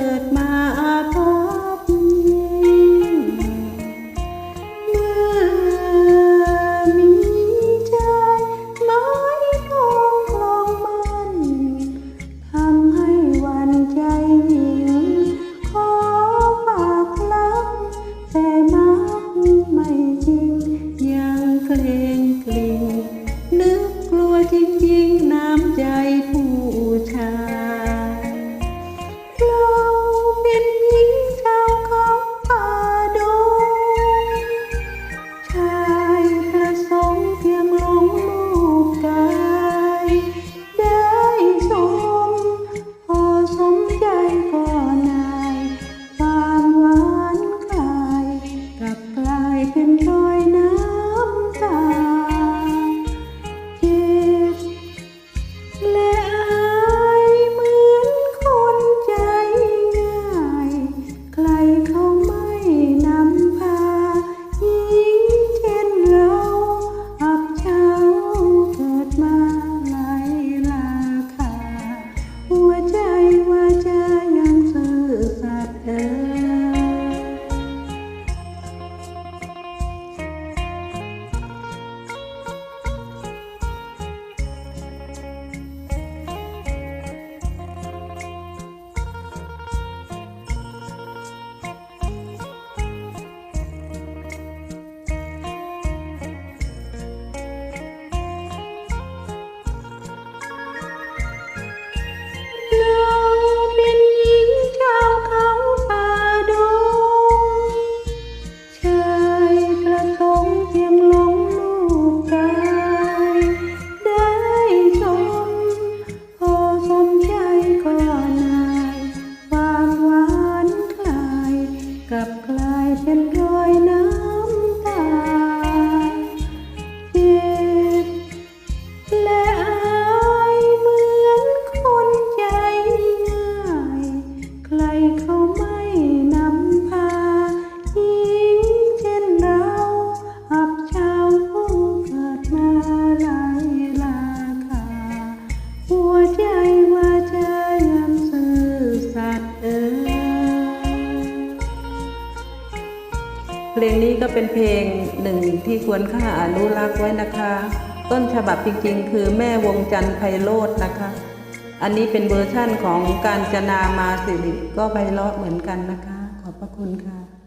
เราเกิดมา ใครเขาไม่นำพาหญิงเช่นเราอับเช้าผู้เกิดมาหลายราคา หัวใจว่าจะยังซื่อสัตย์เอ่ยเพลงนี้ก็เป็นเพลงหนึ่งที่ควรค่าอนุรักษ์ไว้นะคะ ต้นฉบับจริงๆ คือแม่วงจันทร์ไพโรจน์นะคะ อันนี้เป็นเวอร์ชั่นของการจนามาสิริก็ไพเราะเหมือนกันนะคะ ขอบพระคุณค่ะ